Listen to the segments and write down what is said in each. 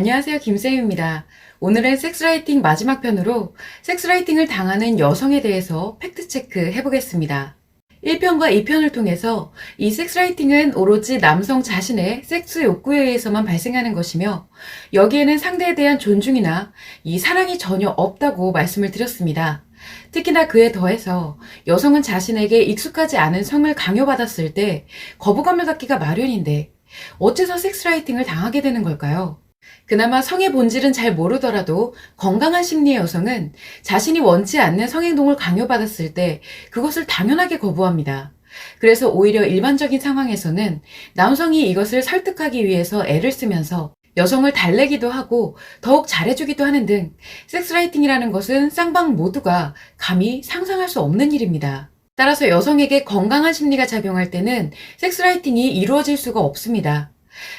안녕하세요. 김쌤입니다. 오늘은 섹스라이팅 마지막 편으로 섹스라이팅을 당하는 여성에 대해서 팩트체크 해보겠습니다. 1편과 2편을 통해서 이 섹스라이팅은 오로지 남성 자신의 섹스 욕구에 의해서만 발생하는 것이며 여기에는 상대에 대한 존중이나 이 사랑이 전혀 없다고 말씀을 드렸습니다. 특히나 그에 더해서 여성은 자신에게 익숙하지 않은 성을 강요받았을 때 거부감을 갖기가 마련인데 어째서 섹스라이팅을 당하게 되는 걸까요? 그나마 성의 본질은 잘 모르더라도 건강한 심리의 여성은 자신이 원치 않는 성행동을 강요받았을 때 그것을 당연하게 거부합니다. 그래서 오히려 일반적인 상황에서는 남성이 이것을 설득하기 위해서 애를 쓰면서 여성을 달래기도 하고 더욱 잘해주기도 하는 등 섹스라이팅이라는 것은 쌍방 모두가 감히 상상할 수 없는 일입니다. 따라서 여성에게 건강한 심리가 작용할 때는 섹스라이팅이 이루어질 수가 없습니다.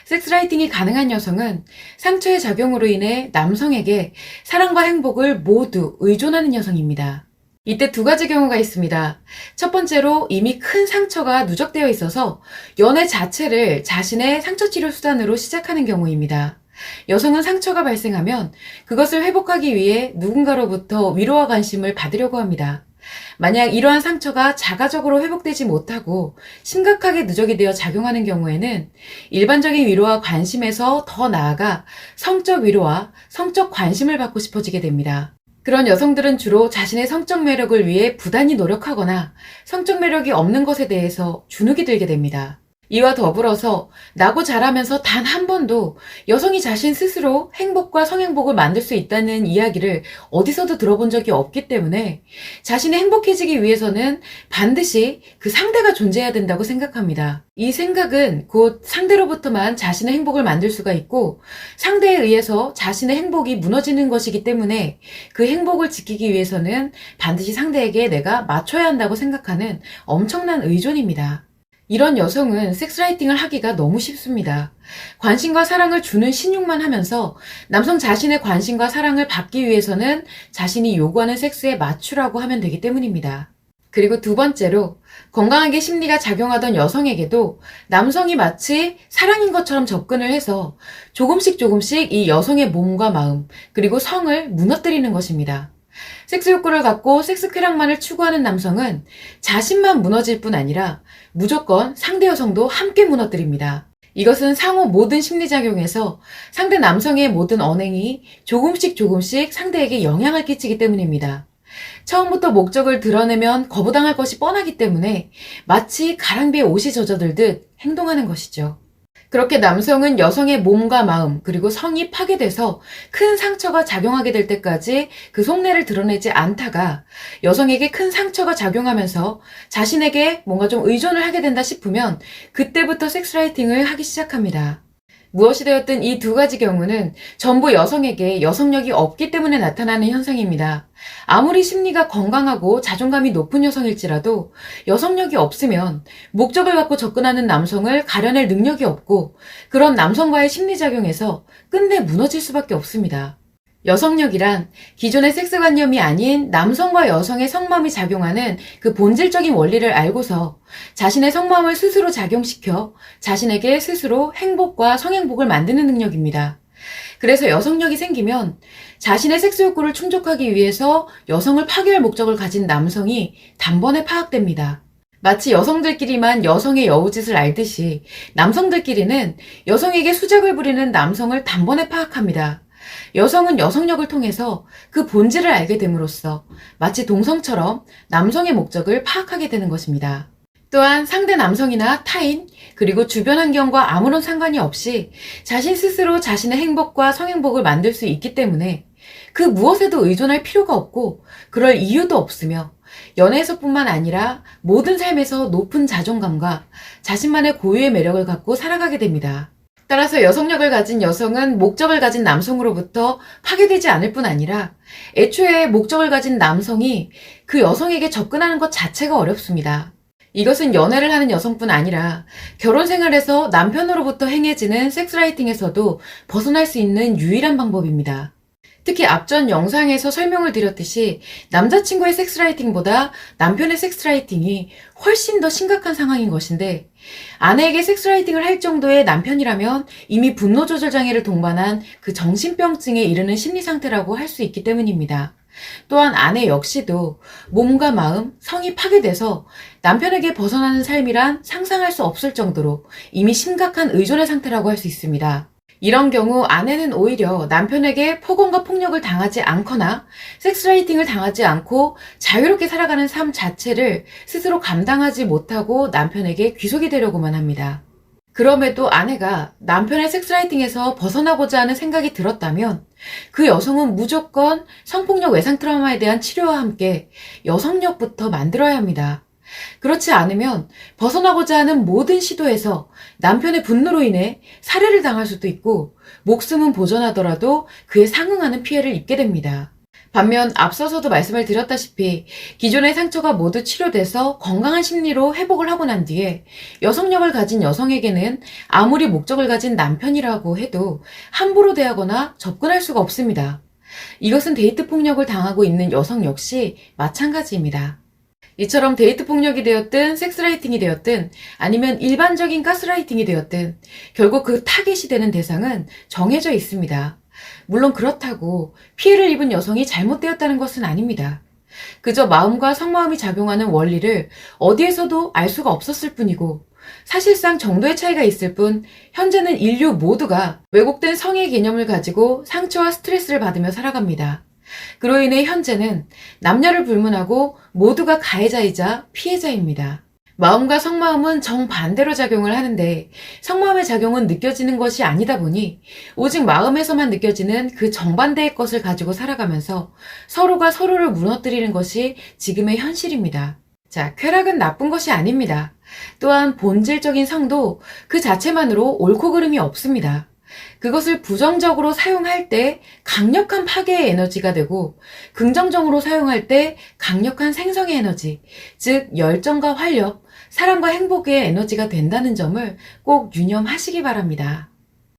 섹스라이팅이 가능한 여성은 상처의 작용으로 인해 남성에게 사랑과 행복을 모두 의존하는 여성입니다. 이때 두 가지 경우가 있습니다. 첫 번째로 이미 큰 상처가 누적되어 있어서 연애 자체를 자신의 상처 치료 수단으로 시작하는 경우입니다. 여성은 상처가 발생하면 그것을 회복하기 위해 누군가로부터 위로와 관심을 받으려고 합니다. 만약 이러한 상처가 자가적으로 회복되지 못하고 심각하게 누적이 되어 작용하는 경우에는 일반적인 위로와 관심에서 더 나아가 성적 위로와 성적 관심을 받고 싶어지게 됩니다. 그런 여성들은 주로 자신의 성적 매력을 위해 부단히 노력하거나 성적 매력이 없는 것에 대해서 주눅이 들게 됩니다. 이와 더불어서 나고 자라면서 단 한 번도 여성이 자신 스스로 행복과 성행복을 만들 수 있다는 이야기를 어디서도 들어본 적이 없기 때문에 자신이 행복해지기 위해서는 반드시 그 상대가 존재해야 된다고 생각합니다. 이 생각은 곧 상대로부터만 자신의 행복을 만들 수가 있고 상대에 의해서 자신의 행복이 무너지는 것이기 때문에 그 행복을 지키기 위해서는 반드시 상대에게 내가 맞춰야 한다고 생각하는 엄청난 의존입니다. 이런 여성은 섹스라이팅을 하기가 너무 쉽습니다. 관심과 사랑을 주는 신용만 하면서 남성 자신의 관심과 사랑을 받기 위해서는 자신이 요구하는 섹스에 맞추라고 하면 되기 때문입니다. 그리고 두 번째로 건강하게 심리가 작용하던 여성에게도 남성이 마치 사랑인 것처럼 접근을 해서 조금씩 조금씩 이 여성의 몸과 마음 그리고 성을 무너뜨리는 것입니다. 섹스 욕구를 갖고 섹스 쾌락만을 추구하는 남성은 자신만 무너질 뿐 아니라 무조건 상대 여성도 함께 무너뜨립니다. 이것은 상호 모든 심리작용에서 상대 남성의 모든 언행이 조금씩 조금씩 상대에게 영향을 끼치기 때문입니다. 처음부터 목적을 드러내면 거부당할 것이 뻔하기 때문에 마치 가랑비에 옷이 젖어들듯 행동하는 것이죠. 그렇게 남성은 여성의 몸과 마음 그리고 성이 파괴돼서 큰 상처가 작용하게 될 때까지 그 속내를 드러내지 않다가 여성에게 큰 상처가 작용하면서 자신에게 뭔가 좀 의존을 하게 된다 싶으면 그때부터 섹스라이팅을 하기 시작합니다. 무엇이 되었든 이 두 가지 경우는 전부 여성에게 여성력이 없기 때문에 나타나는 현상입니다. 아무리 심리가 건강하고 자존감이 높은 여성일지라도 여성력이 없으면 목적을 갖고 접근하는 남성을 가려낼 능력이 없고 그런 남성과의 심리작용에서 끝내 무너질 수밖에 없습니다. 여성력이란 기존의 섹스관념이 아닌 남성과 여성의 성마음이 작용하는 그 본질적인 원리를 알고서 자신의 성마음을 스스로 작용시켜 자신에게 스스로 행복과 성행복을 만드는 능력입니다. 그래서 여성력이 생기면 자신의 섹스 욕구를 충족하기 위해서 여성을 파괴할 목적을 가진 남성이 단번에 파악됩니다. 마치 여성들끼리만 여성의 여우짓을 알듯이 남성들끼리는 여성에게 수작을 부리는 남성을 단번에 파악합니다. 여성은 여성력을 통해서 그 본질을 알게 됨으로써 마치 동성처럼 남성의 목적을 파악하게 되는 것입니다. 또한 상대 남성이나 타인, 그리고 주변 환경과 아무런 상관이 없이 자신 스스로 자신의 행복과 성행복을 만들 수 있기 때문에 그 무엇에도 의존할 필요가 없고 그럴 이유도 없으며 연애에서뿐만 아니라 모든 삶에서 높은 자존감과 자신만의 고유의 매력을 갖고 살아가게 됩니다. 따라서 여성력을 가진 여성은 목적을 가진 남성으로부터 파괴되지 않을 뿐 아니라 애초에 목적을 가진 남성이 그 여성에게 접근하는 것 자체가 어렵습니다. 이것은 연애를 하는 여성뿐 아니라 결혼 생활에서 남편으로부터 행해지는 섹스라이팅에서도 벗어날 수 있는 유일한 방법입니다. 특히 앞전 영상에서 설명을 드렸듯이 남자친구의 섹스라이팅보다 남편의 섹스라이팅이 훨씬 더 심각한 상황인 것인데 아내에게 섹스라이팅을 할 정도의 남편이라면 이미 분노 조절 장애를 동반한 그 정신병증에 이르는 심리 상태라고 할 수 있기 때문입니다. 또한 아내 역시도 몸과 마음, 성이 파괴돼서 남편에게 벗어나는 삶이란 상상할 수 없을 정도로 이미 심각한 의존의 상태라고 할 수 있습니다. 이런 경우 아내는 오히려 남편에게 폭언과 폭력을 당하지 않거나 섹스라이팅을 당하지 않고 자유롭게 살아가는 삶 자체를 스스로 감당하지 못하고 남편에게 귀속이 되려고만 합니다. 그럼에도 아내가 남편의 섹스라이팅에서 벗어나고자 하는 생각이 들었다면 그 여성은 무조건 성폭력 외상 트라우마에 대한 치료와 함께 여성력부터 만들어야 합니다. 그렇지 않으면 벗어나고자 하는 모든 시도에서 남편의 분노로 인해 살해를 당할 수도 있고 목숨은 보존하더라도 그에 상응하는 피해를 입게 됩니다. 반면 앞서서도 말씀을 드렸다시피 기존의 상처가 모두 치료돼서 건강한 심리로 회복을 하고 난 뒤에 여성력을 가진 여성에게는 아무리 목적을 가진 남편이라고 해도 함부로 대하거나 접근할 수가 없습니다. 이것은 데이트 폭력을 당하고 있는 여성 역시 마찬가지입니다. 이처럼 데이트 폭력이 되었든 섹스라이팅이 되었든 아니면 일반적인 가스라이팅이 되었든 결국 그 타겟이 되는 대상은 정해져 있습니다. 물론 그렇다고 피해를 입은 여성이 잘못되었다는 것은 아닙니다. 그저 마음과 성마음이 작용하는 원리를 어디에서도 알 수가 없었을 뿐이고 사실상 정도의 차이가 있을 뿐 현재는 인류 모두가 왜곡된 성의 개념을 가지고 상처와 스트레스를 받으며 살아갑니다. 그로 인해 현재는 남녀를 불문하고 모두가 가해자이자 피해자입니다. 마음과 성마음은 정반대로 작용을 하는데 성마음의 작용은 느껴지는 것이 아니다 보니 오직 마음에서만 느껴지는 그 정반대의 것을 가지고 살아가면서 서로가 서로를 무너뜨리는 것이 지금의 현실입니다. 자, 쾌락은 나쁜 것이 아닙니다. 또한 본질적인 성도 그 자체만으로 옳고 그름이 없습니다. 그것을 부정적으로 사용할 때 강력한 파괴의 에너지가 되고 긍정적으로 사용할 때 강력한 생성의 에너지, 즉 열정과 활력, 사랑과 행복의 에너지가 된다는 점을 꼭 유념하시기 바랍니다.